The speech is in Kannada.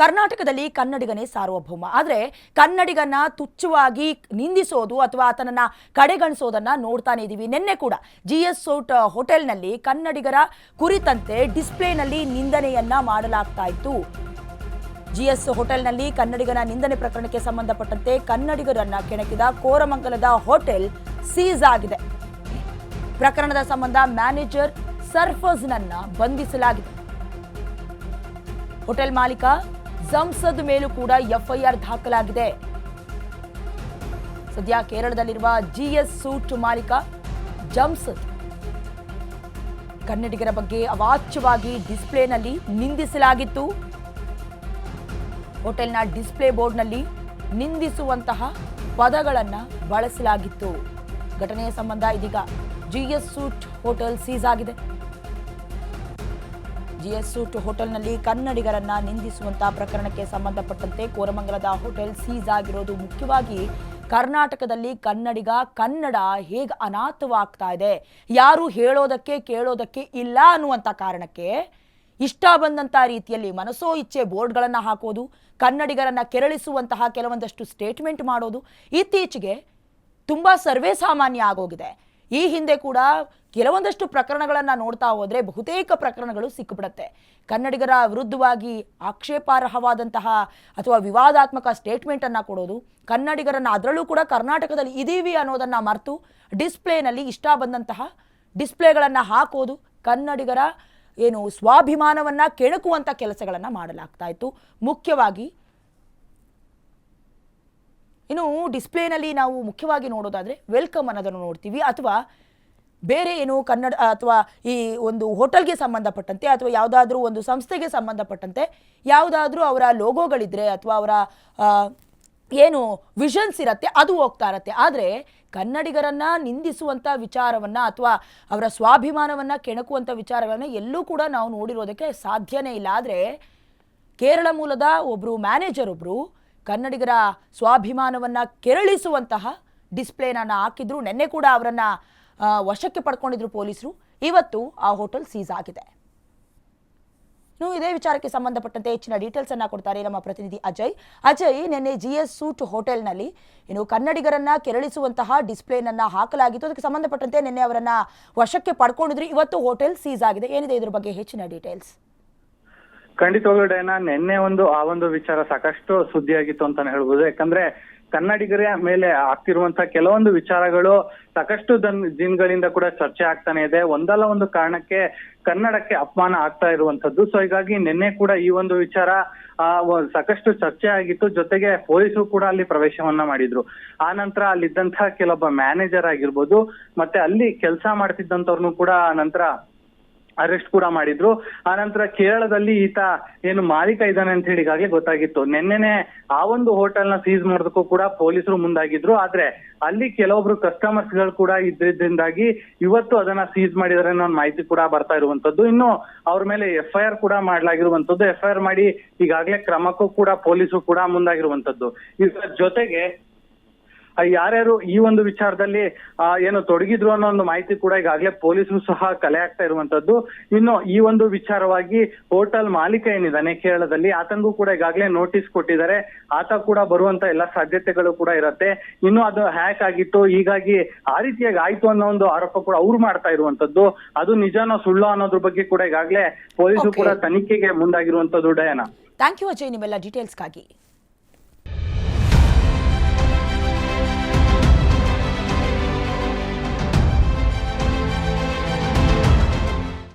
ಕರ್ನಾಟಕದಲ್ಲಿ ಕನ್ನಡಿಗನೇ ಸಾರ್ವಭೌಮ. ಆದರೆ ಕನ್ನಡಿಗನ ತುಚ್ಛವಾಗಿ ನಿಂದಿಸೋದು ಅಥವಾ ಆತನನ್ನ ಕಡೆಗಣಿಸೋದನ್ನ ನೋಡ್ತಾನೆ ಇದ್ದೀವಿ ನಿನ್ನೆ ಕೂಡ ಜಿ ಎಸ್ ಸೋಟ್ ಹೋಟೆಲ್ನಲ್ಲಿ ಕನ್ನಡಿಗರ ಕುರಿತಂತೆ ಡಿಸ್ಪ್ಲೇನಲ್ಲಿ ನಿಂದನೆಯನ್ನ ಮಾಡಲಾಗ್ತಾ ಇತ್ತು. ಜಿ ಎಸ್ ಹೋಟೆಲ್ನಲ್ಲಿ ಕನ್ನಡಿಗನ ನಿಂದನೆ ಪ್ರಕರಣಕ್ಕೆ ಸಂಬಂಧಪಟ್ಟಂತೆ ಕನ್ನಡಿಗರನ್ನ ಕೆಣಕಿದ ಕೋರಮಂಗಲದ ಹೋಟೆಲ್ ಸೀಸ್ ಆಗಿದೆ. ಪ್ರಕರಣದ ಸಂಬಂಧ ಮ್ಯಾನೇಜರ್ ಸರ್ಫಸ್ನನ್ನ ಬಂಧಿಸಲಾಗಿದೆ. ಹೋಟೆಲ್ ಮಾಲೀಕ ಜಂಸದ್ ಮೇಲೂ ಕೂಡ ಎಫ್ಐಆರ್ ದಾಖಲಾಗಿದೆ. ಸದ್ಯ ಕೇರಳದಲ್ಲಿರುವ ಜಿಎಸ್ ಸೂಟ್ ಮಾಲೀಕ ಜಂಸದ್ ಕನ್ನಡಿಗರ ಬಗ್ಗೆ ಅವಾಚ್ಯವಾಗಿ ಡಿಸ್ಪ್ಲೇನಲ್ಲಿ ನಿಂದಿಸಲಾಗಿತ್ತು. ಹೋಟೆಲ್ನ ಡಿಸ್ಪ್ಲೇ ಬೋರ್ಡ್ನಲ್ಲಿ ನಿಂದಿಸುವಂತಹ ಪದಗಳನ್ನು ಬಳಸಲಾಗಿತ್ತು. ಘಟನೆಯ ಸಂಬಂಧ ಇದೀಗ ಜಿಎಸ್ ಸೂಟ್ ಹೋಟೆಲ್ ಸೀಸ್ ಆಗಿದೆ. ಜಿಎಸ್ ಸೂಟ್ ಹೋಟೆಲ್ನಲ್ಲಿ ಕನ್ನಡಿಗರನ್ನ ನಿಂದಿಸುವಂತಹ ಪ್ರಕರಣಕ್ಕೆ ಸಂಬಂಧಪಟ್ಟಂತೆ ಕೋರಮಂಗಲದ ಹೋಟೆಲ್ ಸೀಸ್ ಆಗಿರೋದು ಮುಖ್ಯವಾಗಿ ಕರ್ನಾಟಕದಲ್ಲಿ ಕನ್ನಡಿಗ ಕನ್ನಡ ಹೇಗೆ ಅನಾಥವಾಗ್ತಾ ಇದೆ, ಯಾರು ಹೇಳೋದಕ್ಕೆ ಕೇಳೋದಕ್ಕೆ ಇಲ್ಲ ಅನ್ನುವಂಥ ಕಾರಣಕ್ಕೆ ಇಷ್ಟ ಬಂದಂಥ ರೀತಿಯಲ್ಲಿ ಮನಸೋ ಇಚ್ಛೆ ಬೋರ್ಡ್ಗಳನ್ನು ಹಾಕೋದು, ಕನ್ನಡಿಗರನ್ನ ಕೆರಳಿಸುವಂತಹ ಕೆಲವೊಂದಷ್ಟು ಸ್ಟೇಟ್ಮೆಂಟ್ ಮಾಡೋದು, ಇತ್ತೀಚೆಗೆ ತುಂಬ ಸರ್ವೇ ಸಾಮಾನ್ಯ ಆಗೋಗಿದೆ. ಈ ಹಿಂದೆ ಕೂಡ ಕೆಲವೊಂದಷ್ಟು ಪ್ರಕರಣಗಳನ್ನು ನೋಡ್ತಾ ಹೋದರೆ ಬಹುತೇಕ ಪ್ರಕರಣಗಳು ಸಿಕ್ಕಿಬಿಡುತ್ತೆ ಕನ್ನಡಿಗರ ವಿರುದ್ಧವಾಗಿ ಆಕ್ಷೇಪಾರ್ಹವಾದಂತಹ ಅಥವಾ ವಿವಾದಾತ್ಮಕ ಸ್ಟೇಟ್ಮೆಂಟನ್ನು ಕೊಡೋದು, ಕನ್ನಡಿಗರನ್ನು ಅದರಲ್ಲೂ ಕೂಡ ಕರ್ನಾಟಕದಲ್ಲಿ ಇದೀವಿ ಅನ್ನೋದನ್ನು ಮರೆತು ಡಿಸ್ಪ್ಲೇನಲ್ಲಿ ಇಷ್ಟ ಬಂದಂತಹ ಡಿಸ್ಪ್ಲೇಗಳನ್ನು ಹಾಕೋದು ಕನ್ನಡಿಗರ ಏನು ಸ್ವಾಭಿಮಾನವನ್ನು ಕೆಣಕುವಂಥ ಕೆಲಸಗಳನ್ನು ಮಾಡಲಾಗ್ತಾ ಇತ್ತು. ಮುಖ್ಯವಾಗಿ ಇನ್ನು ಡಿಸ್ಪ್ಲೇನಲ್ಲಿ ನಾವು ಮುಖ್ಯವಾಗಿ ನೋಡೋದಾದರೆ ವೆಲ್ಕಮ್ ಅನ್ನೋದನ್ನು ನೋಡ್ತೀವಿ. ಅಥವಾ ಬೇರೆ ಏನು ಕನ್ನಡ, ಅಥವಾ ಈ ಒಂದು ಹೋಟೆಲ್ಗೆ ಸಂಬಂಧಪಟ್ಟಂತೆ, ಅಥವಾ ಯಾವುದಾದ್ರೂ ಒಂದು ಸಂಸ್ಥೆಗೆ ಸಂಬಂಧಪಟ್ಟಂತೆ, ಯಾವುದಾದ್ರೂ ಅವರ ಲೋಗೋಗಳಿದ್ರೆ, ಅಥವಾ ಅವರ ಏನು ವಿಷನ್ಸ್ ಇರತ್ತೆ, ಅದು ಹೋಗ್ತಾ ಇರತ್ತೆ. ಆದರೆ ಕನ್ನಡಿಗರನ್ನ ನಿಂದಿಸುವಂಥ ವಿಚಾರವನ್ನು, ಅಥವಾ ಅವರ ಸ್ವಾಭಿಮಾನವನ್ನು ಕೆಣಕುವಂಥ ವಿಚಾರಗಳನ್ನು ಎಲ್ಲೂ ಕೂಡ ನಾವು ನೋಡಿರೋದಕ್ಕೆ ಸಾಧ್ಯನೇ ಇಲ್ಲ. ಆದರೆ ಕೇರಳ ಮೂಲದ ಒಬ್ಬರು ಮ್ಯಾನೇಜರ್ ಒಬ್ಬರು ಕನ್ನಡಿಗರ ಸ್ವಾಭಿಮಾನವನ್ನು ಕೆರಳಿಸುವಂತಹ ಡಿಸ್ಪ್ಲೇನ ಹಾಕಿದ್ರು. ನಿನ್ನೆ ಕೂಡ ಅವರನ್ನ ವಶಕ್ಕೆ ಪಡ್ಕೊಂಡಿದ್ರು ಪೊಲೀಸರು. ಇವತ್ತು ಆ ಹೋಟೆಲ್ ಸೀಸ್ ಆಗಿದೆ. ಇನ್ನು ಇದೇ ವಿಚಾರಕ್ಕೆ ಸಂಬಂಧಪಟ್ಟಂತೆ ಹೆಚ್ಚಿನ ಡೀಟೇಲ್ಸ್ ಅನ್ನ ಕೊಡ್ತಾರೆ ನಮ್ಮ ಪ್ರತಿನಿಧಿ ಅಜಯ್. ಅಜಯ್, ನಿನ್ನೆ ಜಿ ಎಸ್ ಸೂಟ್ ಹೋಟೆಲ್ನಲ್ಲಿ ಏನು ಕನ್ನಡಿಗರನ್ನ ಕೆರಳಿಸುವಂತಹ ಡಿಸ್ಪ್ಲೇನನ್ನ ಹಾಕಲಾಗಿತ್ತು. ಅದಕ್ಕೆ ಸಂಬಂಧಪಟ್ಟಂತೆ ನಿನ್ನೆ ಅವರನ್ನ ವಶಕ್ಕೆ ಪಡ್ಕೊಂಡಿದ್ರು. ಇವತ್ತು ಹೋಟೆಲ್ ಸೀಸ್ ಆಗಿದೆ. ಏನಿದೆ ಇದ್ರ ಬಗ್ಗೆ ಹೆಚ್ಚಿನ ಡೀಟೇಲ್ಸ್? ಖಂಡಿತವಾಗ್ಲೂ ಡೈನಾ ನಿನ್ನೆ ಒಂದು, ಆ ಒಂದು ವಿಚಾರ ಸಾಕಷ್ಟು ಸುದ್ದಿಯಾಗಿತ್ತು ಅಂತಾನೆ ಹೇಳ್ಬೋದು. ಯಾಕಂದ್ರೆ ಕನ್ನಡಿಗರ ಮೇಲೆ ಆಗ್ತಿರುವಂತ ಕೆಲವೊಂದು ವಿಚಾರಗಳು ಸಾಕಷ್ಟು ದನ್, ದಿನಗಳಿಂದ ಕೂಡ ಚರ್ಚೆ ಆಗ್ತಾನೆ ಇದೆ. ಒಂದಲ್ಲ ಒಂದು ಕಾರಣಕ್ಕೆ ಕನ್ನಡಕ್ಕೆ ಅಪಮಾನ ಆಗ್ತಾ ಇರುವಂತದ್ದು ಸೊ ಹೀಗಾಗಿ ನಿನ್ನೆ ಕೂಡ ಈ ಒಂದು ವಿಚಾರ, ಆ ಸಾಕಷ್ಟು ಚರ್ಚೆ ಆಗಿತ್ತು. ಜೊತೆಗೆ ಪೊಲೀಸರು ಕೂಡ ಅಲ್ಲಿ ಪ್ರವೇಶವನ್ನ ಮಾಡಿದ್ರು. ಆ ನಂತರ ಅಲ್ಲಿದ್ದಂತಹ ಕೆಲವೊಬ್ಬ ಮ್ಯಾನೇಜರ್ ಆಗಿರ್ಬೋದು, ಮತ್ತೆ ಅಲ್ಲಿ ಕೆಲಸ ಮಾಡ್ತಿದ್ದಂತವ್ರನ್ನು ಕೂಡ ಆ ನಂತರ ಅರೆಸ್ಟ್ ಕೂಡ ಮಾಡಿದ್ರು. ಆ ನಂತರ ಕೇರಳದಲ್ಲಿ ಈತ ಏನು ಮಾಲೀಕ ಇದ್ದಾನೆ ಅಂತ ಹೇಳಿ ಈಗಾಗಲೇ ಗೊತ್ತಾಗಿತ್ತು. ನಿನ್ನೆನೆ ಆ ಒಂದು ಹೋಟೆಲ್ನ ಸೀಸ್ ಮಾಡೋದಕ್ಕೂ ಕೂಡ ಪೊಲೀಸರು ಮುಂದಾಗಿದ್ರು. ಆದ್ರೆ ಅಲ್ಲಿ ಕೆಲವೊಬ್ರು ಕಸ್ಟಮರ್ಸ್ಗಳು ಕೂಡ ಇದ್ರಿಂದಾಗಿ ಇವತ್ತು ಅದನ್ನ ಸೀಸ್ ಮಾಡಿದಾರೆ ಅನ್ನೋ ಮಾಹಿತಿ ಕೂಡ ಬರ್ತಾ ಇರುವಂತದ್ದು. ಇನ್ನು ಅವ್ರ ಮೇಲೆ ಎಫ್ ಐ ಆರ್ ಕೂಡ ಮಾಡ್ಲಾಗಿರುವಂತದ್ದು. ಎಫ್ ಐ ಆರ್ ಮಾಡಿ ಈಗಾಗಲೇ ಕ್ರಮಕ್ಕೂ ಕೂಡ ಪೊಲೀಸರು ಕೂಡ ಮುಂದಾಗಿರುವಂತದ್ದು. ಇದರ ಜೊತೆಗೆ ಯಾರ್ಯಾರು ಈ ಒಂದು ವಿಚಾರದಲ್ಲಿ ಏನು ತೊಡಗಿದ್ರು ಅನ್ನೋ ಒಂದು ಮಾಹಿತಿ ಕೂಡ ಈಗಾಗಲೇ ಪೊಲೀಸರು ಸಹ ಕಲೆ ಆಗ್ತಾ ಇರುವಂತದ್ದು. ಇನ್ನು ಈ ಒಂದು ವಿಚಾರವಾಗಿ ಹೋಟೆಲ್ ಮಾಲೀಕ ಏನಿದ್ದಾನೆ ಕೇರಳದಲ್ಲಿ ಆತನಿಗೂ ಕೂಡ ಈಗಾಗಲೇ ನೋಟಿಸ್ ಕೊಟ್ಟಿದ್ದಾರೆ. ಆತ ಕೂಡ ಬರುವಂತ ಎಲ್ಲ ಸಾಧ್ಯತೆಗಳು ಕೂಡ ಇರುತ್ತೆ. ಇನ್ನು ಅದು ಹ್ಯಾಕ್ ಆಗಿತ್ತು ಹೀಗಾಗಿ ಆ ರೀತಿಯಾಗಿ ಆಯ್ತು ಅನ್ನೋ ಒಂದು ಆರೋಪ ಕೂಡ ಅವ್ರು ಮಾಡ್ತಾ ಇರುವಂತದ್ದು. ಅದು ನಿಜನೋ ಸುಳ್ಳು ಅನ್ನೋದ್ರ ಬಗ್ಗೆ ಕೂಡ ಈಗಾಗಲೇ ಪೊಲೀಸರು ಕೂಡ ತನಿಖೆಗೆ ಮುಂದಾಗಿರುವಂತದ್ದು ಡಯನ. ಥ್ಯಾಂಕ್ ಯು ಅಜಯ್ ನಿಮ್ಮೆಲ್ಲ ಡೀಟೇಲ್ಸ್ಗಾಗಿ